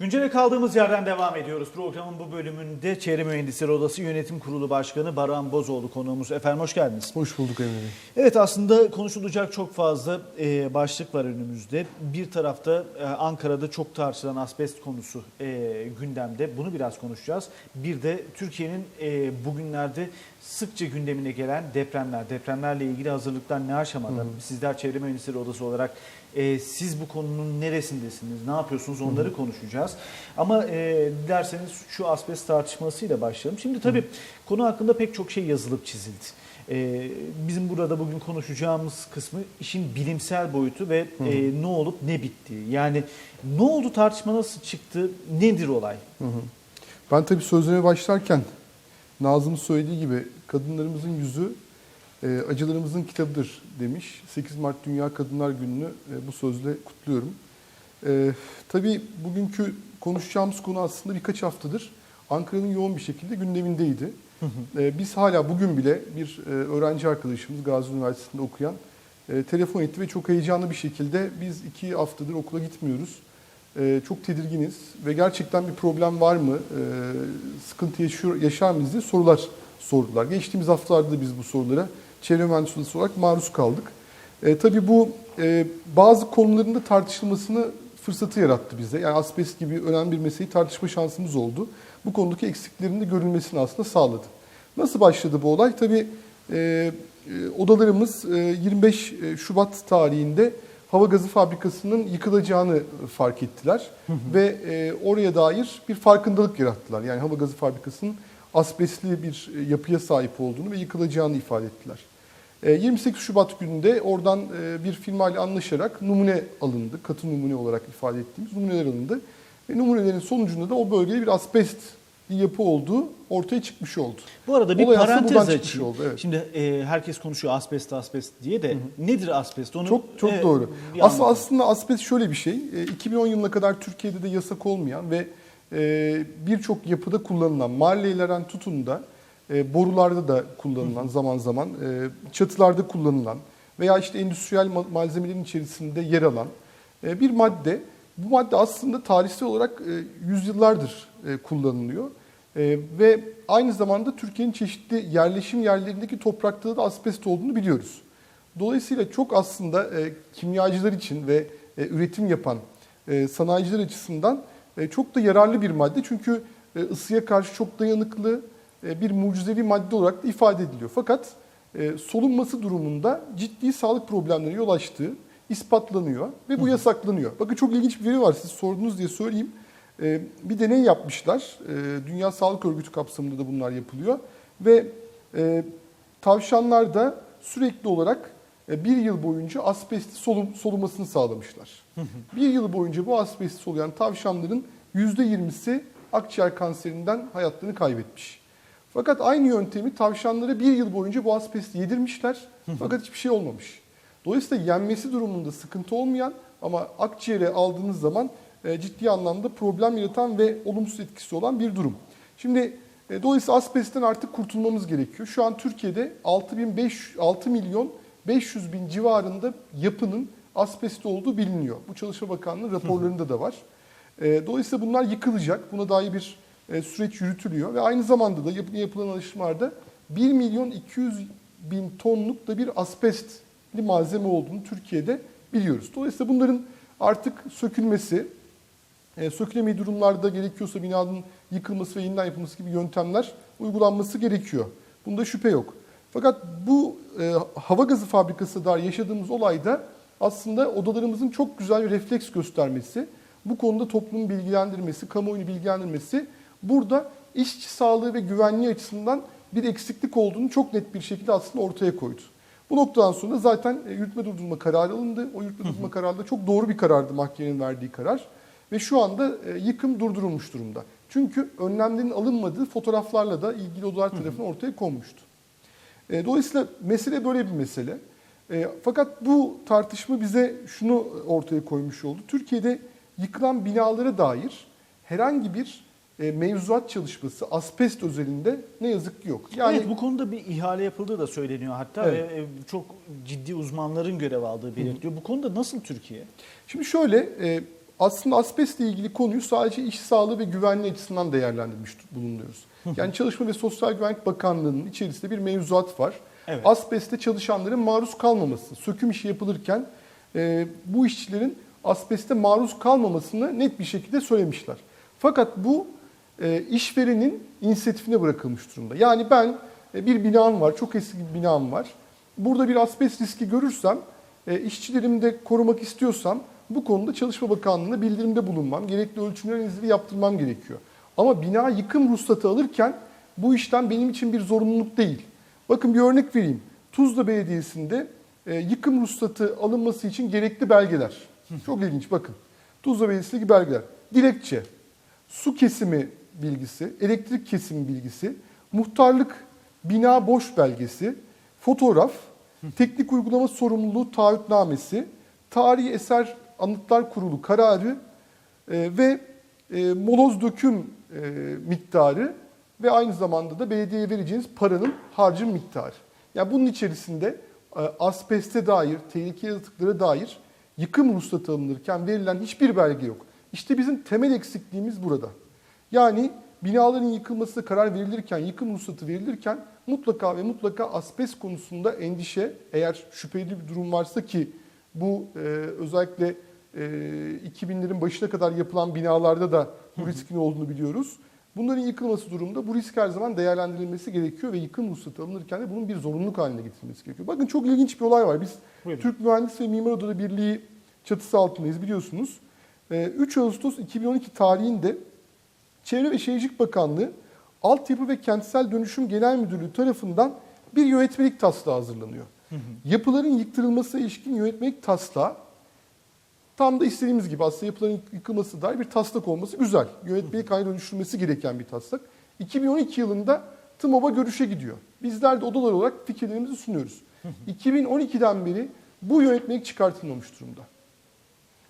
Güncele kaldığımız yerden devam ediyoruz. Programın bu bölümünde Çevre Mühendisleri Odası Yönetim Kurulu Başkanı Baran Bozoğlu konuğumuz. Efendim hoş geldiniz. Hoş bulduk Emre Bey. Evet aslında konuşulacak çok fazla e, başlık var önümüzde. Bir tarafta e, Ankara'da çok tartışılan asbest konusu e, gündemde. Bunu biraz konuşacağız. Bir de Türkiye'nin e, bugünlerde sıkça gündemine gelen depremler, depremlerle ilgili hazırlıklar ne aşamada? Sizler Çevre Mühendisleri Odası olarak e, siz bu konunun neresindesiniz, ne yapıyorsunuz onları konuşacağız. Ama e, dilerseniz şu asbest tartışmasıyla başlayalım. Şimdi tabii konu hakkında pek çok şey yazılıp çizildi. Ee, bizim burada bugün konuşacağımız kısmı işin bilimsel boyutu ve e, ne olup ne bittiği. Yani ne oldu tartışma nasıl çıktı, nedir olay? Ben tabii sözlerime başlarken Nazım'ın söylediği gibi kadınlarımızın yüzü e, acılarımızın kitabıdır demiş. 8 Mart Dünya Kadınlar Günü'nü e, bu sözle kutluyorum. E, tabii bugünkü konuşacağımız konu aslında birkaç haftadır Ankara'nın yoğun bir şekilde gündemindeydi. E, biz hala bugün bile bir e, öğrenci arkadaşımız Gazi Üniversitesi'nde okuyan e, telefon etti ve çok heyecanlı bir şekilde biz iki haftadır okula gitmiyoruz. E, çok tedirginiz ve gerçekten bir problem var mı, e, sıkıntı yaşıyor, yaşar mıyız diye sorular sordular. Geçtiğimiz haftalarda da biz bu sorulara çevre mühendisliği olarak maruz kaldık. E, tabii bu e, bazı konuların da tartışılmasını fırsatı yarattı bize. Yani asbest gibi önemli bir meseleyi tartışma şansımız oldu. Bu konudaki eksiklerin de görülmesini aslında sağladı. Nasıl başladı bu olay? Tabii e, e, odalarımız e, 25 Şubat tarihinde hava gazı fabrikasının yıkılacağını fark ettiler. Ve e, oraya dair bir farkındalık yarattılar. Yani hava gazı fabrikasının asbestli bir e, yapıya sahip olduğunu ve yıkılacağını ifade ettiler. E, 28 Şubat gününde oradan e, bir firmayla anlaşarak numune alındı. Katı numune olarak ifade ettiğimiz numuneler alındı. Ve numunelerin sonucunda da o bölgeye bir asbest bir yapı olduğu ortaya çıkmış oldu. Bu arada bir Olay parantez açayım. oldu, evet. Şimdi e, herkes konuşuyor asbest asbest diye de nedir asbest? Onu Çok çok e, doğru. Aslında aslında asbest şöyle bir şey. E, 2010 yılına kadar Türkiye'de de yasak olmayan ve e, birçok yapıda kullanılan mahallelerin tutun da e, borularda da kullanılan zaman zaman e, çatılarda kullanılan veya işte endüstriyel ma- malzemelerin içerisinde yer alan e, bir madde. Bu madde aslında tarihsel olarak e, yüzyıllardır e, kullanılıyor. E, ve aynı zamanda Türkiye'nin çeşitli yerleşim yerlerindeki toprakta da asbest olduğunu biliyoruz. Dolayısıyla çok aslında e, kimyacılar için ve e, üretim yapan e, sanayiciler açısından e, çok da yararlı bir madde. Çünkü e, ısıya karşı çok dayanıklı e, bir mucizevi madde olarak da ifade ediliyor. Fakat e, solunması durumunda ciddi sağlık problemlerine yol açtığı ispatlanıyor ve bu yasaklanıyor. Bakın çok ilginç bir veri var siz sordunuz diye söyleyeyim. E, bir deney yapmışlar. E, Dünya Sağlık Örgütü kapsamında da bunlar yapılıyor. Ve e, tavşanlarda sürekli olarak e, bir yıl boyunca asbesti solum, solumasını sağlamışlar. bir yıl boyunca bu asbesti soluyan tavşanların %20'si akciğer kanserinden hayatlarını kaybetmiş. Fakat aynı yöntemi tavşanlara bir yıl boyunca bu asbesti yedirmişler fakat hiçbir şey olmamış. Dolayısıyla yenmesi durumunda sıkıntı olmayan ama akciğere aldığınız zaman ciddi anlamda problem yaratan ve olumsuz etkisi olan bir durum. Şimdi e, dolayısıyla asbestten artık kurtulmamız gerekiyor. Şu an Türkiye'de 6500 6 milyon 500 bin civarında yapının asbestli olduğu biliniyor. Bu Çalışma Bakanlığı raporlarında da var. E, Dolayısıyla bunlar yıkılacak. Buna dair bir e, süreç yürütülüyor ve aynı zamanda da yap- yapılan alışmalarda 1 milyon 200 bin tonluk da bir asbestli malzeme olduğunu Türkiye'de biliyoruz. Dolayısıyla bunların artık sökülmesi, e, sökülemediği durumlarda gerekiyorsa binanın yıkılması ve yeniden yapılması gibi yöntemler uygulanması gerekiyor. Bunda şüphe yok. Fakat bu e, hava gazı fabrikası dair yaşadığımız olayda aslında odalarımızın çok güzel bir refleks göstermesi, bu konuda toplumu bilgilendirmesi, kamuoyunu bilgilendirmesi burada işçi sağlığı ve güvenliği açısından bir eksiklik olduğunu çok net bir şekilde aslında ortaya koydu. Bu noktadan sonra zaten e, yürütme durdurma kararı alındı. O yürütme durdurma kararı da çok doğru bir karardı mahkemenin verdiği karar. Ve şu anda e, yıkım durdurulmuş durumda. Çünkü önlemlerin alınmadığı fotoğraflarla da ilgili odalar tarafından ortaya konmuştu. E, Dolayısıyla mesele böyle bir mesele. E, Fakat bu tartışma bize şunu ortaya koymuş oldu. Türkiye'de yıkılan binalara dair herhangi bir e, mevzuat çalışması asbest özelinde ne yazık ki yok. Yani evet bu konuda bir ihale yapıldığı da söyleniyor hatta Evet. ve e, çok ciddi uzmanların görev aldığı belirtiliyor. Bu konuda nasıl Türkiye? Şimdi şöyle, e, aslında asbestle ilgili konuyu sadece iş sağlığı ve güvenliği açısından değerlendirmiş bulunuyoruz. Yani Çalışma ve Sosyal Güvenlik Bakanlığı'nın içerisinde bir mevzuat var. Evet. Asbeste çalışanların maruz kalmaması, söküm işi yapılırken e, bu işçilerin asbeste maruz kalmamasını net bir şekilde söylemişler. Fakat bu e, işverenin inisiyatifine bırakılmış durumda. Yani ben e, bir binam var, çok eski bir binam var. Burada bir asbest riski görürsem, e, işçilerimi de korumak istiyorsam bu konuda Çalışma Bakanlığı'na bildirimde bulunmam, gerekli ölçümler izleri yaptırmam gerekiyor. Ama bina yıkım ruhsatı alırken bu işlem benim için bir zorunluluk değil. Bakın bir örnek vereyim. Tuzla Belediyesi'nde e, yıkım ruhsatı alınması için gerekli belgeler. Çok ilginç bakın. Tuzla Belediyesi'ndeki belgeler. Dilekçe, su kesimi bilgisi, elektrik kesimi bilgisi, muhtarlık bina boş belgesi, fotoğraf, teknik uygulama sorumluluğu taahhütnamesi, tarihi eser anıtlar kurulu kararı e, ve e, moloz döküm e, miktarı ve aynı zamanda da belediyeye vereceğiniz paranın harcım miktarı. Yani bunun içerisinde e, asbeste dair, tehlikeli atıklara dair yıkım ruhsatı alınırken verilen hiçbir belge yok. İşte bizim temel eksikliğimiz burada. Yani binaların yıkılmasına karar verilirken, yıkım ruhsatı verilirken mutlaka ve mutlaka asbest konusunda endişe, eğer şüpheli bir durum varsa ki bu e, özellikle 2000'lerin başına kadar yapılan binalarda da bu riskin olduğunu biliyoruz. Bunların yıkılması durumunda bu risk her zaman değerlendirilmesi gerekiyor ve yıkım ruhsatı alınırken de bunun bir zorunluluk haline getirilmesi gerekiyor. Bakın çok ilginç bir olay var. Biz Buyurun. Türk Mühendis ve Mimar Odaları Birliği çatısı altındayız biliyorsunuz. E, 3 Ağustos 2012 tarihinde Çevre ve Şehircilik Bakanlığı Altyapı ve Kentsel Dönüşüm Genel Müdürlüğü tarafından bir yönetmelik taslağı hazırlanıyor. Yapıların yıktırılması ilişkin yönetmelik taslağı tam da istediğimiz gibi aslında yapıların yıkılması dair bir taslak olması güzel. Yönetmelik haline dönüştürülmesi gereken bir taslak. 2012 yılında TMOB'a görüşe gidiyor. Bizler de odalar olarak fikirlerimizi sunuyoruz. 2012'den beri bu yönetmelik çıkartılmamış durumda.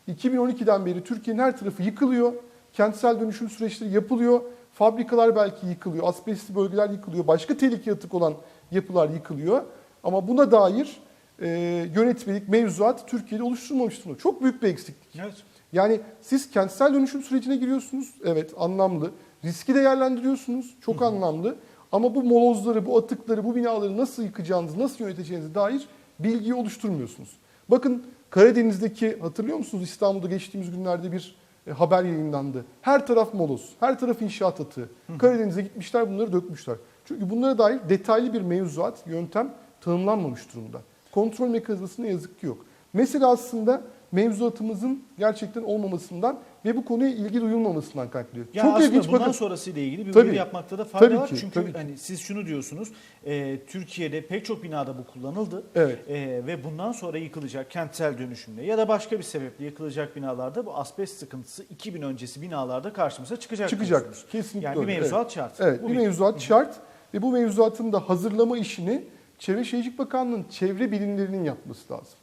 2012'den beri Türkiye'nin her tarafı yıkılıyor. Kentsel dönüşüm süreçleri yapılıyor. Fabrikalar belki yıkılıyor. Asbestli bölgeler yıkılıyor. Başka tehlikeli atık olan yapılar yıkılıyor. Ama buna dair e, yönetmelik, mevzuat Türkiye'de oluşturulmamış durumda. Çok büyük bir eksiklik. Evet. Yani siz kentsel dönüşüm sürecine giriyorsunuz. Evet anlamlı. Riski değerlendiriyorsunuz. Çok anlamlı. Ama bu molozları, bu atıkları, bu binaları nasıl yıkacağınızı, nasıl yöneteceğinize dair bilgiyi oluşturmuyorsunuz. Bakın Karadeniz'deki hatırlıyor musunuz İstanbul'da geçtiğimiz günlerde bir e, haber yayınlandı. Her taraf moloz, her taraf inşaat atığı. Karadeniz'e gitmişler bunları dökmüşler. Çünkü bunlara dair detaylı bir mevzuat, yöntem tanımlanmamış durumda. Kontrol mekanizması ne yazık ki yok. Mesele aslında mevzuatımızın gerçekten olmamasından ve bu konuya ilgi duyulmamasından kaynaklanıyor. Ya Çok aslında ilginç bundan bakın. sonrasıyla ilgili bir Tabii. yapmakta da fayda Tabii var. ki, Çünkü tabii hani siz şunu diyorsunuz, e, Türkiye'de pek çok binada bu kullanıldı. Evet. E, ve bundan sonra yıkılacak kentsel dönüşümle ya da başka bir sebeple yıkılacak binalarda bu asbest sıkıntısı 2000 öncesi binalarda karşımıza çıkacak. Diyorsunuz. Kesinlikle Yani bir öyle. mevzuat Evet. şart. Evet, Bu bir bir. mevzuat şart ve bu mevzuatın da hazırlama işini Çevre Şehircilik Bakanlığı'nın çevre bilimlerinin yapması lazım.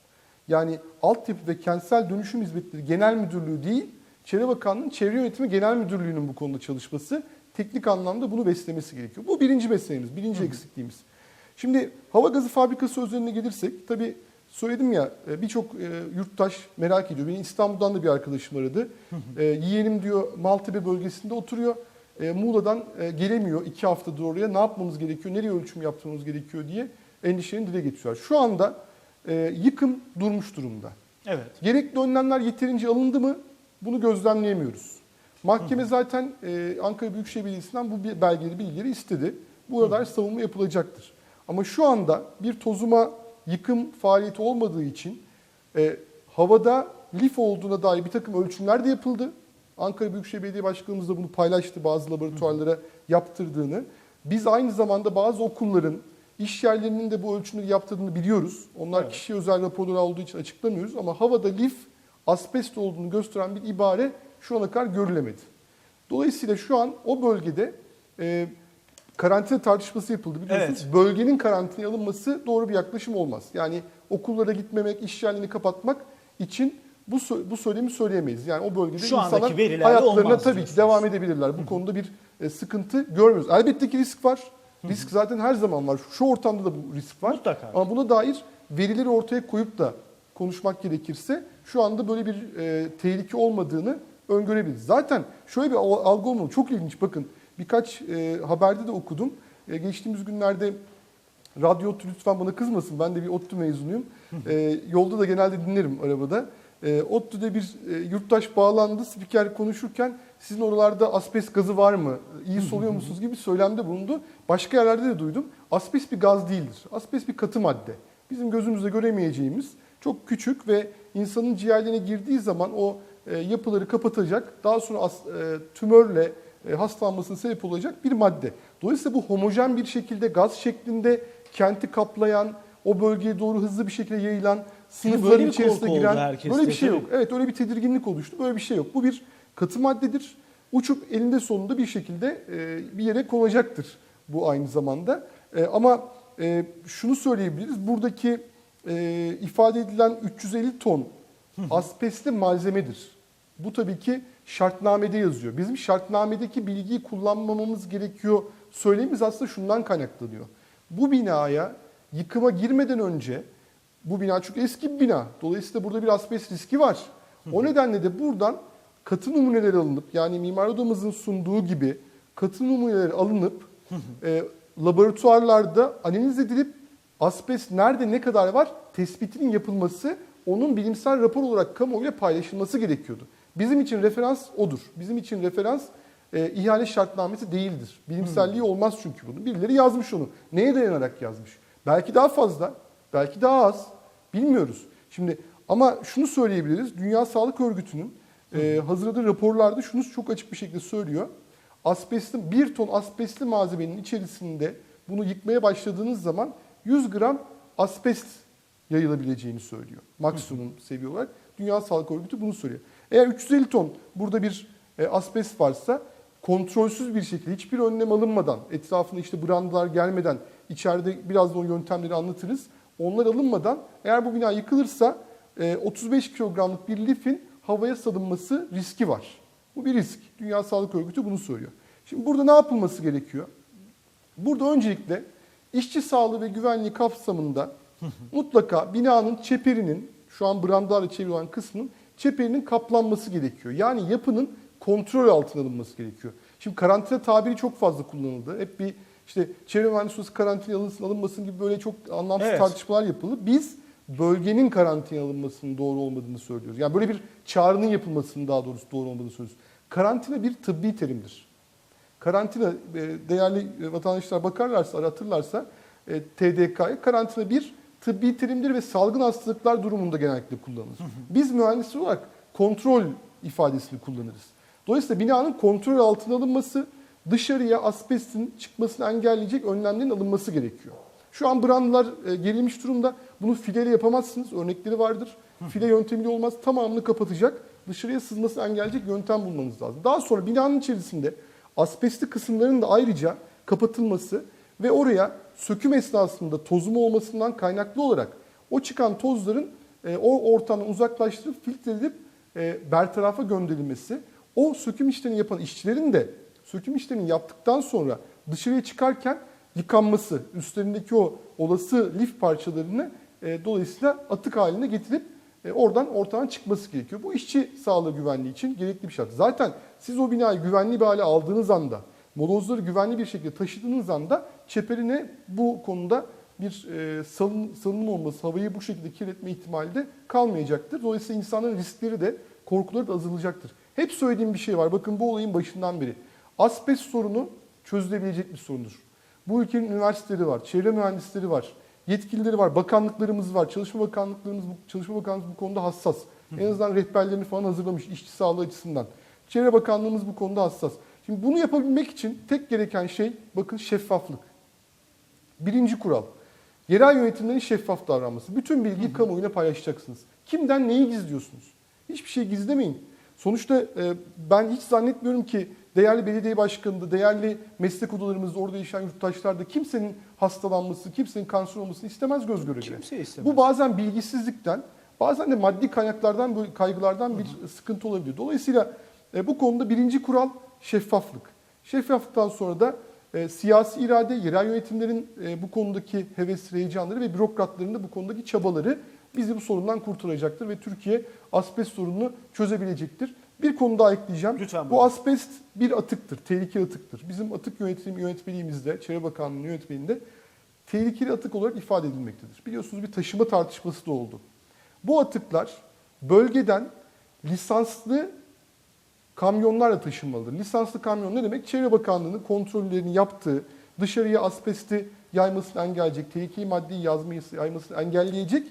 Yani altyapı ve kentsel dönüşüm hizmetleri genel müdürlüğü değil, Çevre Bakanlığı'nın çevre yönetimi genel müdürlüğünün bu konuda çalışması, teknik anlamda bunu beslemesi gerekiyor. Bu birinci meselemiz, birinci eksikliğimiz. Şimdi hava gazı fabrikası özeline gelirsek, tabii söyledim ya e, birçok e, yurttaş merak ediyor. Beni İstanbul'dan da bir arkadaşım aradı. E, yeğenim diyor Maltepe bölgesinde oturuyor. Muğla'dan gelemiyor iki haftadır oraya. Ne yapmamız gerekiyor, nereye ölçüm yaptırmamız gerekiyor diye endişelerini dile getiriyorlar. Şu anda e, yıkım durmuş durumda. Evet. Gerekli önlemler yeterince alındı mı? Bunu gözlemleyemiyoruz. Mahkeme zaten e, Ankara Büyükşehir Belediyesi'nden bu bir belgeleri, bilgileri istedi. Burada dair savunma yapılacaktır. Ama şu anda bir tozuma yıkım faaliyeti olmadığı için e, havada lif olduğuna dair bir takım ölçümler de yapıldı. Ankara Büyükşehir Belediye Başkanımız da bunu paylaştı bazı laboratuvarlara yaptırdığını. Biz aynı zamanda bazı okulların, iş yerlerinin de bu ölçümleri yaptırdığını biliyoruz. Onlar Evet. kişiye özel raporlar olduğu için açıklamıyoruz ama havada lif, asbest olduğunu gösteren bir ibare şu ana kadar görülemedi. Dolayısıyla şu an o bölgede e, karantina tartışması yapıldı biliyorsunuz. Evet. Bölgenin karantinaya alınması doğru bir yaklaşım olmaz. Yani okullara gitmemek, iş yerlerini kapatmak için bu bu söylemi söyleyemeyiz. Yani o bölgede Şu insanlar hayatlarına tabii ki devam edebilirler. Bu konuda bir e, sıkıntı görmüyoruz. Elbette ki risk var. Risk zaten her zaman var. Şu ortamda da bu risk var. Mutlaka. Ama buna dair verileri ortaya koyup da konuşmak gerekirse şu anda böyle bir e, tehlike olmadığını öngörebiliriz. Zaten şöyle bir al- algı olmalı. Çok ilginç bakın. Birkaç e, haberde de okudum. E, geçtiğimiz günlerde radyo lütfen bana kızmasın. Ben de bir ODTÜ mezunuyum. E, yolda da genelde dinlerim arabada. E, ODTÜ'de bir e, yurttaş bağlandı. Spiker konuşurken sizin oralarda asbest gazı var mı? İyi soluyor musunuz gibi söylemde bulundu. Başka yerlerde de duydum. Asbest bir gaz değildir. Asbest bir katı madde. Bizim gözümüzle göremeyeceğimiz çok küçük ve insanın ciğerlerine girdiği zaman o e, yapıları kapatacak, daha sonra as- e, tümörle e, hastalanmasına sebep olacak bir madde. Dolayısıyla bu homojen bir şekilde gaz şeklinde kenti kaplayan, o bölgeye doğru hızlı bir şekilde yayılan, sınıfların içerisine giren böyle bir şey yok. Evet öyle bir tedirginlik oluştu. Böyle bir şey yok. Bu bir katı maddedir. Uçup elinde sonunda bir şekilde e, bir yere konacaktır bu aynı zamanda. E, ama e, şunu söyleyebiliriz. Buradaki e, ifade edilen 350 ton asbestli malzemedir. Bu tabii ki şartnamede yazıyor. Bizim şartnamedeki bilgiyi kullanmamamız gerekiyor. Söylemimiz aslında şundan kaynaklanıyor. Bu binaya yıkıma girmeden önce bu bina çok eski bir bina. Dolayısıyla burada bir asbest riski var. O nedenle de buradan katı numuneler alınıp yani mimar odamızın sunduğu gibi katı numuneler alınıp e, laboratuvarlarda analiz edilip asbest nerede ne kadar var tespitinin yapılması onun bilimsel rapor olarak kamuoyuyla paylaşılması gerekiyordu. Bizim için referans odur. Bizim için referans e, ihale şartnamesi değildir. Bilimselliği olmaz çünkü bunu. Birileri yazmış onu. Neye dayanarak yazmış? Belki daha fazla, belki daha az. Bilmiyoruz. Şimdi ama şunu söyleyebiliriz. Dünya Sağlık Örgütü'nün e, hazırladığı raporlarda şunu çok açık bir şekilde söylüyor. Asbestin bir ton asbestli malzemenin içerisinde bunu yıkmaya başladığınız zaman 100 gram asbest yayılabileceğini söylüyor. Maksimum seviye olarak Dünya Sağlık Örgütü bunu söylüyor. Eğer 350 ton burada bir e, asbest varsa kontrolsüz bir şekilde hiçbir önlem alınmadan, etrafına işte brandalar gelmeden, içeride birazdan o yöntemleri anlatırız. Onlar alınmadan eğer bu bina yıkılırsa e, 35 kilogramlık bir lifin havaya salınması riski var. Bu bir risk. Dünya Sağlık Örgütü bunu söylüyor. Şimdi burada ne yapılması gerekiyor? Burada öncelikle işçi sağlığı ve güvenliği kapsamında mutlaka binanın çeperinin, şu an brandalarla çevrili olan kısmının çeperinin kaplanması gerekiyor. Yani yapının kontrol altına alınması gerekiyor. Şimdi karantina tabiri çok fazla kullanıldı. Hep bir işte çevre mühendisliği odası karantina alınsın alınmasın gibi böyle çok anlamsız Evet. tartışmalar yapıldı. Biz bölgenin karantina alınmasının doğru olmadığını söylüyoruz. Yani böyle bir çağrının yapılmasının daha doğrusu doğru olmadığını söylüyoruz. Karantina bir tıbbi terimdir. Karantina e, değerli vatandaşlar bakarlarsa, aratırlarsa e, TDK'ya karantina bir tıbbi terimdir ve salgın hastalıklar durumunda genellikle kullanılır. Biz mühendisler olarak kontrol ifadesini kullanırız. Dolayısıyla binanın kontrol altına alınması, dışarıya asbestin çıkmasını engelleyecek önlemlerin alınması gerekiyor. Şu an brandalar e, gerilmiş durumda. Bunu fileyle yapamazsınız. Örnekleri vardır. File yöntemiyle olmaz. Tamamını kapatacak. Dışarıya sızmasını engelleyecek yöntem bulmanız lazım. Daha sonra binanın içerisinde asbestli kısımların da ayrıca kapatılması ve oraya söküm esnasında tozuma olmasından kaynaklı olarak o çıkan tozların e, o ortamdan uzaklaştırıp filtre edilip e, bertarafa gönderilmesi, o söküm işlerini yapan işçilerin de söküm işlerini yaptıktan sonra dışarıya çıkarken yıkanması, üstlerindeki o olası lif parçalarını e, dolayısıyla atık haline getirip e, oradan ortadan çıkması gerekiyor. Bu işçi sağlığı güvenliği için gerekli bir şart. Zaten siz o binayı güvenli bir hale aldığınız anda, molozları güvenli bir şekilde taşıdığınız anda çeperine bu konuda bir e, salın, salınım olması, havayı bu şekilde kirletme ihtimali de kalmayacaktır. Dolayısıyla insanların riskleri de, korkuları da azalacaktır. Hep söylediğim bir şey var. Bakın bu olayın başından beri. Asbest sorunu çözülebilecek bir sorundur. Bu ülkenin üniversiteleri var, çevre mühendisleri var, yetkilileri var, bakanlıklarımız var. Çalışma Bakanlıklarımız, Çalışma Bakanlığımız bu konuda hassas. En azından rehberlerini falan hazırlamış işçi sağlığı açısından. Çevre Bakanlığımız bu konuda hassas. Şimdi bunu yapabilmek için tek gereken şey bakın şeffaflık. Birinci kural. Yerel yönetimlerin şeffaf davranması. Bütün bilgiyi kamuoyuna paylaşacaksınız. Kimden neyi gizliyorsunuz? Hiçbir şey gizlemeyin. Sonuçta e, ben hiç zannetmiyorum ki değerli belediye başkanında, değerli meslek odalarımızda, orada yaşayan yurttaşlar da kimsenin hastalanması, kimsenin kanser olmasını istemez göz göre göre. Kimse istemez. Bu bazen bilgisizlikten, bazen de maddi kaynaklardan, böyle kaygılardan bir sıkıntı olabilir. Dolayısıyla e, bu konuda birinci kural şeffaflık. Şeffaflıktan sonra da e, siyasi irade, yerel yönetimlerin e, bu konudaki heves, heyecanları ve bürokratların da bu konudaki çabaları bizi bu sorundan kurtaracaktır ve Türkiye asbest sorununu çözebilecektir. Bir konu daha ekleyeceğim. Lütfen bu asbest bir atıktır, tehlikeli atıktır. Bizim atık yönetim yönetmeliğimizde, Çevre Bakanlığı yönetmeliğinde tehlikeli atık olarak ifade edilmektedir. Biliyorsunuz bir taşıma tartışması da oldu. Bu atıklar bölgeden lisanslı kamyonlarla taşınmalıdır. Lisanslı kamyon ne demek? Çevre Bakanlığı'nın kontrollerini yaptığı, dışarıya asbesti yaymasını engelleyecek, tehlikeli maddeyi yazmayı, yaymasını engelleyecek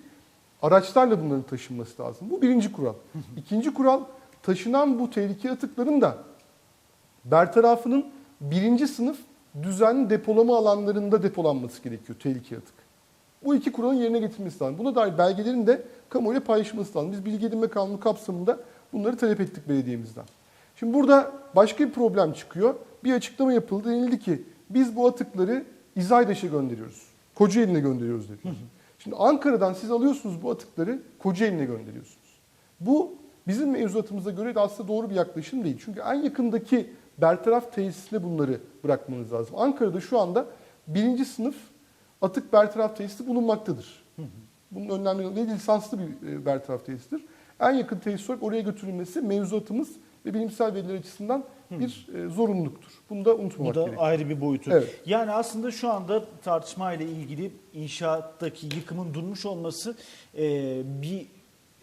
araçlarla bunların taşınması lazım. Bu birinci kural. İkinci kural, taşınan bu tehlikeli atıkların da bertarafının birinci sınıf düzenli depolama alanlarında depolanması gerekiyor tehlikeli atık. Bu iki kuralın yerine getirilmesi lazım. Buna dair belgelerin de kamuoyuyla paylaşılması lazım. Biz bilgi edinme kanunu kapsamında bunları talep ettik belediyemizden. Şimdi burada başka bir problem çıkıyor. Bir açıklama yapıldı. Denildi ki biz bu atıkları İzaydaş'a gönderiyoruz. Kocaeli'ne gönderiyoruz dedi. Şimdi Ankara'dan siz alıyorsunuz bu atıkları Kocaeli'ne gönderiyorsunuz. Bu bizim mevzuatımıza göre de aslında doğru bir yaklaşım değil. Çünkü en yakındaki bertaraf tesisine bunları bırakmanız lazım. Ankara'da şu anda birinci sınıf atık bertaraf tesisi bulunmaktadır. Bunun önlemleri ne lisanslı bir e, bertaraf tesisidir. En yakın tesis olarak oraya götürülmesi mevzuatımız ve bilimsel veriler açısından bir e, zorunluluktur. Bunu da Bu unutmamak da gerekiyor. ayrı bir boyutu. Evet. Yani aslında şu anda tartışmayla ilgili inşaattaki yıkımın durmuş olması e, bir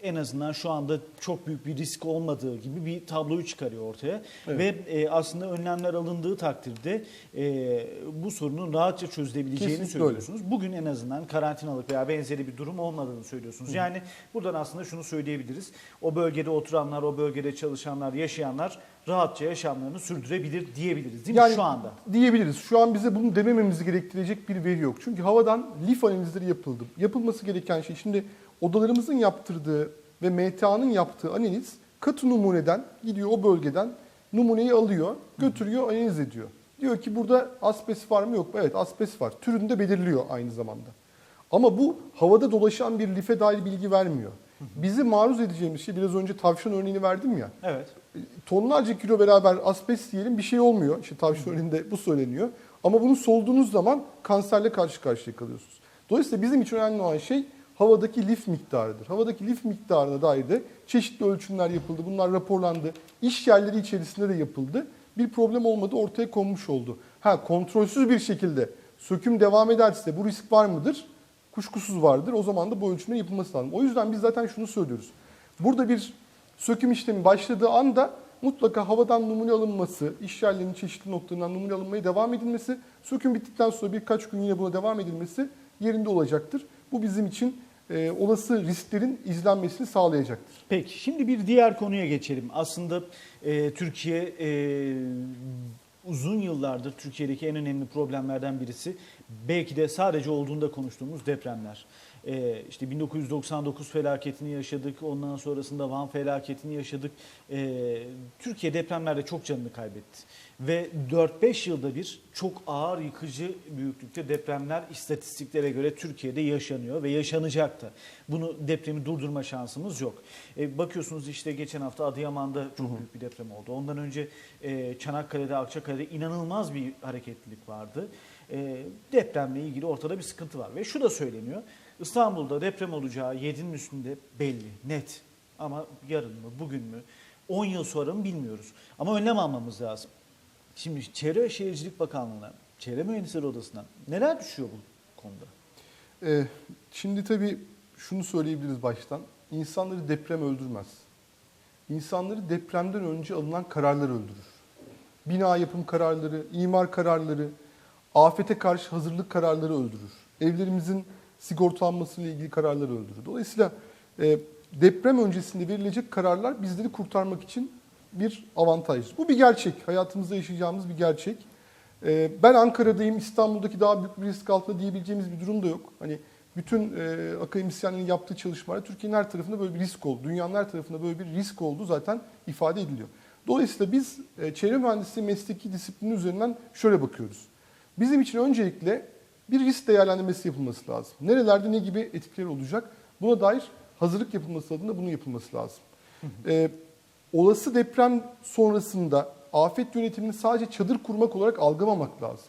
en azından şu anda çok büyük bir risk olmadığı gibi bir tabloyu çıkarıyor ortaya. Evet. Ve e, aslında önlemler alındığı takdirde e, bu sorunun rahatça çözülebileceğini Kesinlikle öyle. söylüyorsunuz. Bugün en azından karantinalık veya benzeri bir durum olmadığını söylüyorsunuz. Yani buradan aslında şunu söyleyebiliriz. O bölgede oturanlar, o bölgede çalışanlar, yaşayanlar rahatça yaşamlarını sürdürebilir diyebiliriz değil mi şu anda? Diyebiliriz. Şu an bize bunu demememizi gerektirecek bir veri yok. Çünkü havadan lif analizleri yapıldı. Yapılması gereken şey şimdi odalarımızın yaptırdığı ve MTA'nın yaptığı analiz katı numuneden gidiyor o bölgeden numuneyi alıyor, götürüyor, analiz ediyor. Diyor ki burada asbest var mı yok mu? Evet asbest var. Türünü de belirliyor aynı zamanda. Ama bu havada dolaşan bir life dair bilgi vermiyor. Bizi maruz edeceğimiz şey biraz önce tavşan örneğini verdim ya Evet. tonlarca kilo beraber asbest diyelim bir şey olmuyor. İşte tavşan örneğinde bu söyleniyor. Ama bunu solduğunuz zaman kanserle karşı karşıya kalıyorsunuz. Dolayısıyla bizim için önemli olan şey havadaki lif miktarıdır. Havadaki lif miktarına dair de çeşitli ölçümler yapıldı. Bunlar raporlandı. İş yerleri içerisinde de yapıldı. Bir problem olmadı ortaya konmuş oldu. Ha kontrolsüz bir şekilde söküm devam ederse bu risk var mıdır? Kuşkusuz vardır. O zaman da bu ölçümlerin yapılması lazım. O yüzden biz zaten şunu söylüyoruz. Burada bir söküm işlemi başladığı anda mutlaka havadan numune alınması, iş yerlerinin çeşitli noktalarından numune alınmaya devam edilmesi, söküm bittikten sonra birkaç gün yine buna devam edilmesi yerinde olacaktır. Bu bizim için e, olası risklerin izlenmesini sağlayacaktır. Peki şimdi bir diğer konuya geçelim. Aslında e, Türkiye e, uzun yıllardır Türkiye'deki en önemli problemlerden birisi belki de sadece olduğunda konuştuğumuz depremler. E, işte 1999 felaketini yaşadık, ondan sonrasında Van felaketini yaşadık. E, Türkiye depremlerde çok canını kaybetti. Ve 4-5 yılda bir çok ağır yıkıcı büyüklükte depremler istatistiklere göre Türkiye'de yaşanıyor ve yaşanacak da. Bunu depremi durdurma şansımız yok. E, bakıyorsunuz işte geçen hafta Adıyaman'da çok büyük bir deprem oldu. Ondan önce e, Çanakkale'de, Akçakale'de inanılmaz bir hareketlilik vardı. E, depremle ilgili ortada bir sıkıntı var. Ve şu da söyleniyor. İstanbul'da deprem olacağı 7'nin üstünde belli, net. Ama yarın mı, bugün mü, 10 yıl sonra mı bilmiyoruz. Ama önlem almamız lazım. Şimdi Çevre ve Şehircilik Bakanlığı'na, Çevre Mühendisleri Odası'na neler düşüyor bu konuda? Ee, şimdi tabii şunu söyleyebiliriz baştan. İnsanları deprem öldürmez. İnsanları depremden önce alınan kararlar öldürür. Bina yapım kararları, imar kararları, afete karşı hazırlık kararları öldürür. Evlerimizin sigortalanmasıyla ilgili kararları öldürür. Dolayısıyla e, deprem öncesinde verilecek kararlar bizleri kurtarmak için bir avantaj. Bu bir gerçek. Hayatımızda yaşayacağımız bir gerçek. Ee, Ben Ankara'dayım, İstanbul'daki daha büyük bir risk altında diyebileceğimiz bir durum da yok. Hani bütün e, akademisyenlerin yaptığı çalışmalar Türkiye'nin her tarafında böyle bir risk oldu. Dünyanın her tarafında böyle bir risk olduğu zaten ifade ediliyor. Dolayısıyla biz e, çevre mühendisliği mesleki disiplini üzerinden şöyle bakıyoruz. Bizim için öncelikle bir risk değerlendirmesi yapılması lazım. Nerelerde ne gibi etkileri olacak? Buna dair hazırlık yapılması adına bunun yapılması lazım. Ee, olası deprem sonrasında afet yönetimini sadece çadır kurmak olarak algılamamak lazım.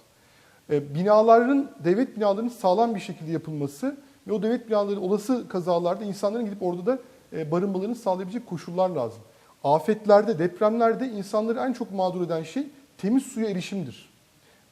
Ee, binaların, devlet binalarının sağlam bir şekilde yapılması Ve o devlet binaları olası kazalarda insanların gidip orada da e, barınmalarını sağlayabilecek koşullar lazım. Afetlerde, depremlerde insanları en çok mağdur eden şey temiz suya erişimdir.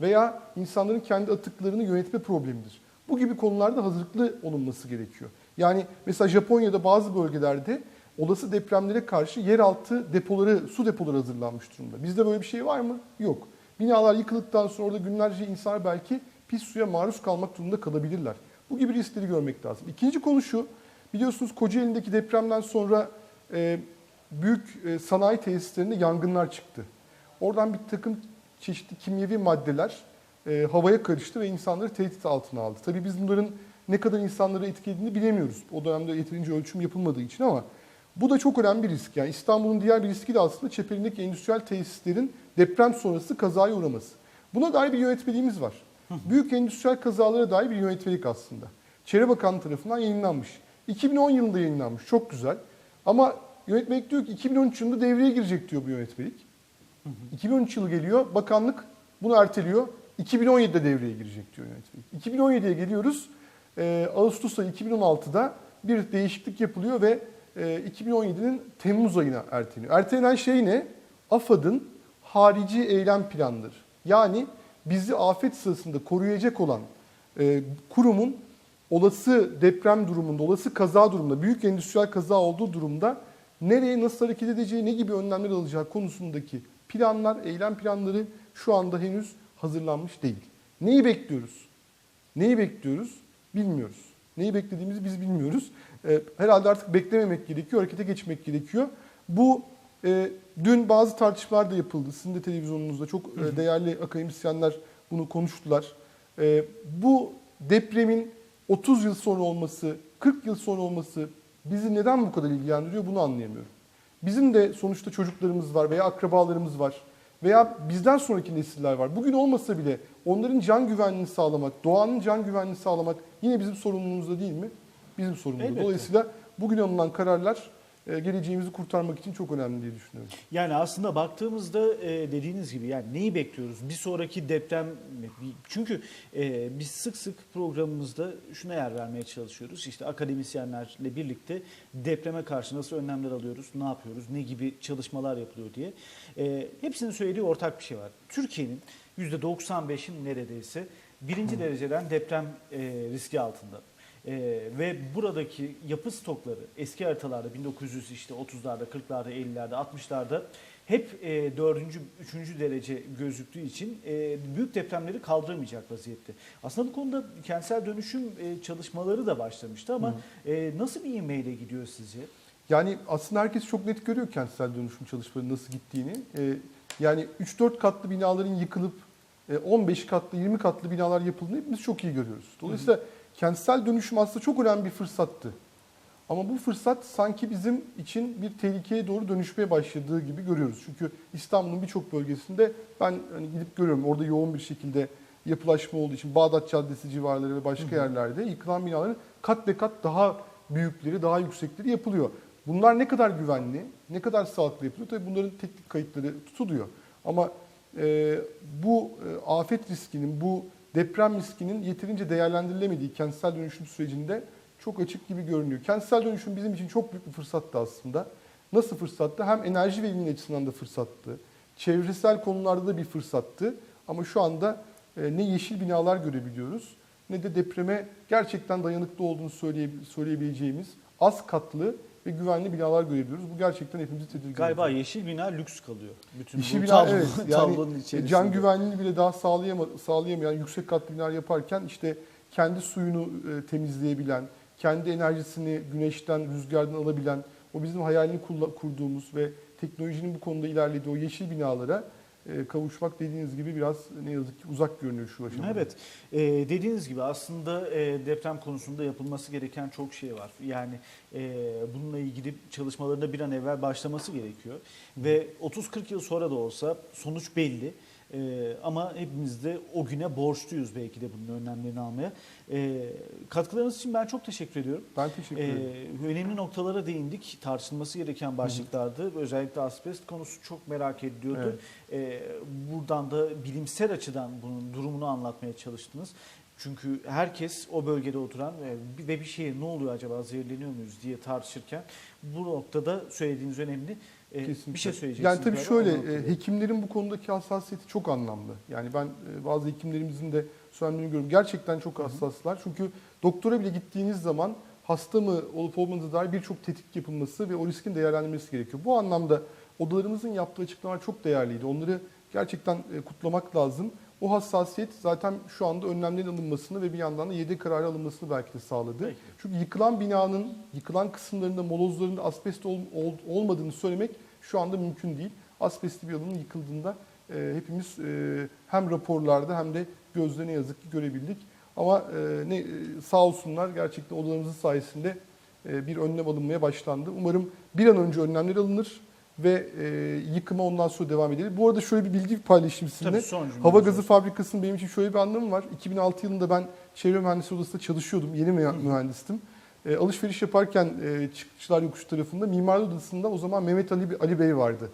Veya insanların kendi atıklarını yönetme problemidir. Bu gibi konularda hazırlıklı olunması gerekiyor. Yani mesela Japonya'da bazı bölgelerde olası depremlere karşı yeraltı depoları, su depoları hazırlanmış durumda. Bizde böyle bir şey var mı? Yok. Binalar yıkıldıktan sonra orada günlerce insanlar belki pis suya maruz kalmak durumunda kalabilirler. Bu gibi riskleri görmek lazım. İkinci konu şu, biliyorsunuz Kocaeli'ndeki depremden sonra e, büyük e, sanayi tesislerinde yangınlar çıktı. Oradan bir takım çeşitli kimyevi maddeler e, havaya karıştı ve insanları tehdit altına aldı. Tabii biz bunların ne kadar insanları etkilediğini bilemiyoruz. O dönemde yeterince ölçüm yapılmadığı için ama bu da çok önemli bir risk. Yani İstanbul'un diğer bir riski de aslında çeperindeki endüstriyel tesislerin deprem sonrası kazaya uğraması. Buna dair bir yönetmeliğimiz var. Büyük endüstriyel kazalara dair bir yönetmelik aslında. Çevre Bakanlığı tarafından yayınlanmış. 2010 yılında yayınlanmış. Çok güzel. Ama yönetmelik diyor ki 2013 yılında devreye girecek diyor bu yönetmelik. 2013 yılı geliyor. Bakanlık bunu erteliyor. 2017'de devreye girecek diyor yönetmelik. 2017'ye geliyoruz. Ee, Ağustos ayı 2016'da bir değişiklik yapılıyor ve e, 2017'nin Temmuz ayına erteleniyor. Ertelenen şey ne? AFAD'ın harici eylem planları. Yani bizi afet sırasında koruyacak olan e, kurumun olası deprem durumunda, olası kaza durumunda, büyük endüstriyel kaza olduğu durumda nereye nasıl hareket edeceği, ne gibi önlemler alacağı konusundaki planlar, eylem planları şu anda henüz hazırlanmış değil. Neyi bekliyoruz? Neyi bekliyoruz? Bilmiyoruz. Neyi beklediğimizi biz bilmiyoruz. E, herhalde artık beklememek gerekiyor, harekete geçmek gerekiyor. Bu e, dün bazı tartışmalar da yapıldı. Sizin de televizyonunuzda çok e, değerli akademisyenler bunu konuştular. E, bu depremin 30 yıl sonra olması, 40 yıl sonra olması bizi neden bu kadar ilgilendiriyor bunu anlayamıyorum. Bizim de sonuçta çocuklarımız var veya akrabalarımız var veya bizden sonraki nesiller var. Bugün olmasa bile onların can güvenliğini sağlamak, doğanın can güvenliğini sağlamak yine bizim sorumluluğumuzda değil mi? Bizim sorumluluğumuz. Elbette. Dolayısıyla bugün alınan kararlar geleceğimizi kurtarmak için çok önemli diye düşünüyorum. Yani aslında baktığımızda e, dediğiniz gibi yani neyi bekliyoruz? Bir sonraki deprem çünkü e, biz sık sık programımızda şuna yer vermeye çalışıyoruz. İşte akademisyenlerle birlikte depreme karşı nasıl önlemler alıyoruz, ne yapıyoruz, ne gibi çalışmalar yapılıyor diye. E, hepsinin söylediği ortak bir şey var. Türkiye'nin %95'in neredeyse birinci dereceden deprem e, riski altında. Ee, ve buradaki yapı stokları eski haritalarda 1900 işte 30'larda, 40'larda, 50'lerde, 60'larda hep e, 4. 3. derece gözüktüğü için e, büyük depremleri kaldıramayacak vaziyette. Aslında bu konuda kentsel dönüşüm e, çalışmaları da başlamıştı ama e, nasıl bir ivmeyle gidiyor sizce? Yani aslında herkes çok net görüyor kentsel dönüşüm çalışmalarının nasıl gittiğini. Ee, yani 3-4 katlı binaların yıkılıp e, 15 katlı, 20 katlı binalar yapıldığını hepimiz çok iyi görüyoruz. Dolayısıyla kentsel dönüşüm aslında çok önemli bir fırsattı. Ama bu fırsat sanki bizim için bir tehlikeye doğru dönüşmeye başladığı gibi görüyoruz. Çünkü İstanbul'un birçok bölgesinde ben hani gidip görüyorum orada yoğun bir şekilde yapılaşma olduğu için Bağdat Caddesi civarları ve başka yerlerde yıkılan binaların kat be kat daha büyükleri, daha yüksekleri yapılıyor. Bunlar ne kadar güvenli, ne kadar sağlıklı yapılıyor? Tabii bunların teknik kayıtları tutuluyor. Ama e, bu e, afet riskinin, bu deprem riskinin yeterince değerlendirilemediği kentsel dönüşüm sürecinde çok açık gibi görünüyor. Kentsel dönüşüm bizim için çok büyük bir fırsattı aslında. Nasıl fırsattı? Hem enerji verimliliği açısından da fırsattı. Çevresel konularda da bir fırsattı. Ama şu anda e, ne yeşil binalar görebiliyoruz ne de depreme gerçekten dayanıklı olduğunu söyleye, söyleyebileceğimiz az katlı ve güvenli binalar görebiliyoruz. Bu gerçekten hepimizi tedirgin Galiba ediyor. yeşil bina lüks kalıyor. Bütün İşi bu bina tablo- evet yani tablonun e, içerisinde. can güvenliğini bile daha sağlayama, sağlayamayan yüksek katlı binalar yaparken işte kendi suyunu e, temizleyebilen, kendi enerjisini güneşten, rüzgardan alabilen, o bizim hayalini kurduğumuz ve teknolojinin bu konuda ilerlediği o yeşil binalara kavuşmak dediğiniz gibi biraz ne yazık ki uzak görünüyor şu aşamada. Evet. Ee, dediğiniz gibi aslında e, deprem konusunda yapılması gereken çok şey var. Yani e, bununla ilgili çalışmalarında bir an evvel başlaması gerekiyor. Ve 30-40 yıl sonra da olsa sonuç belli. Ee, ama hepimiz de o güne borçluyuz belki de bunun önlemlerini almaya. Ee, katkılarınız için ben çok teşekkür ediyorum. Ben teşekkür ederim. Ee, önemli noktalara değindik. Tartışılması gereken başlıklardı. Özellikle asbest konusu çok merak ediliyordu. Ee, buradan da bilimsel açıdan bunun durumunu anlatmaya çalıştınız. Çünkü herkes o bölgede oturan ve bir şeye ne oluyor acaba zehirleniyor muyuz diye tartışırken bu noktada söylediğiniz önemli. E, Kesinlikle. Bir şey söyleyeceksiniz. Yani tabii şöyle e, hekimlerin bu konudaki hassasiyeti çok anlamlı. Yani ben e, bazı hekimlerimizin de söylemlerini görüyorum. Gerçekten çok hassaslar. Çünkü doktora bile gittiğiniz zaman hasta mı olup olmadığına dair birçok tetkik yapılması ve o riskin değerlendirilmesi gerekiyor. Bu anlamda odalarımızın yaptığı açıklamalar çok değerliydi. Onları gerçekten e, kutlamak lazım. O hassasiyet zaten şu anda önlemlerin alınmasını ve bir yandan da yedek kararı alınmasını belki de sağladı. Peki. Çünkü yıkılan binanın, yıkılan kısımlarında molozlarında asbest ol- ol- olmadığını söylemek şu anda mümkün değil. Asbestli bir alanın yıkıldığında e, hepimiz e, hem raporlarda hem de gözle ne yazık ki görebildik. Ama e, ne e, sağ olsunlar gerçekten odalarımızın sayesinde e, bir önlem alınmaya başlandı. Umarım bir an önce önlemler alınır ve e, yıkıma ondan sonra devam edilir. Bu arada şöyle bir bilgi paylaşayım sizinle. Hava gazı fabrikasının benim için şöyle bir anlamı var. 2006 yılında ben çevre mühendisi odasında çalışıyordum. Yeni mühe- mühendistim. E, alışveriş yaparken e, çıkışlar yokuş tarafında mimarlı odasında o zaman Mehmet Ali, Ali Bey vardı.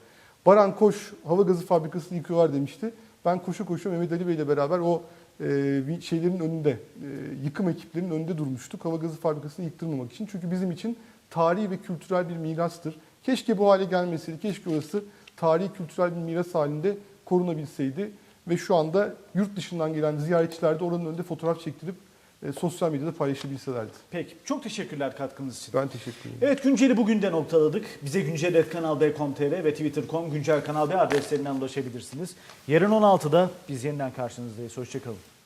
Baran koş hava gazı fabrikasını yıkıyorlar demişti. Ben koşu koşu Mehmet Ali Bey ile beraber o e, şeylerin önünde, e, yıkım ekiplerinin önünde durmuştuk. Hava gazı fabrikasını yıktırmamak için. Çünkü bizim için tarihi ve kültürel bir mirastır. Keşke bu hale gelmeseydi, keşke orası tarihi kültürel bir miras halinde korunabilseydi. Ve şu anda yurt dışından gelen ziyaretçiler de oranın önünde fotoğraf çektirip e, sosyal medyada paylaşabilselerdi. Peki çok teşekkürler katkınız için. Ben teşekkür ederim. Evet günceli bugün de noktaladık. Bize güncel.kanal.com.tr ve twitter.com güncel kanal B adreslerinden ulaşabilirsiniz. Yarın 16'da biz yeniden karşınızdayız. Hoşçakalın.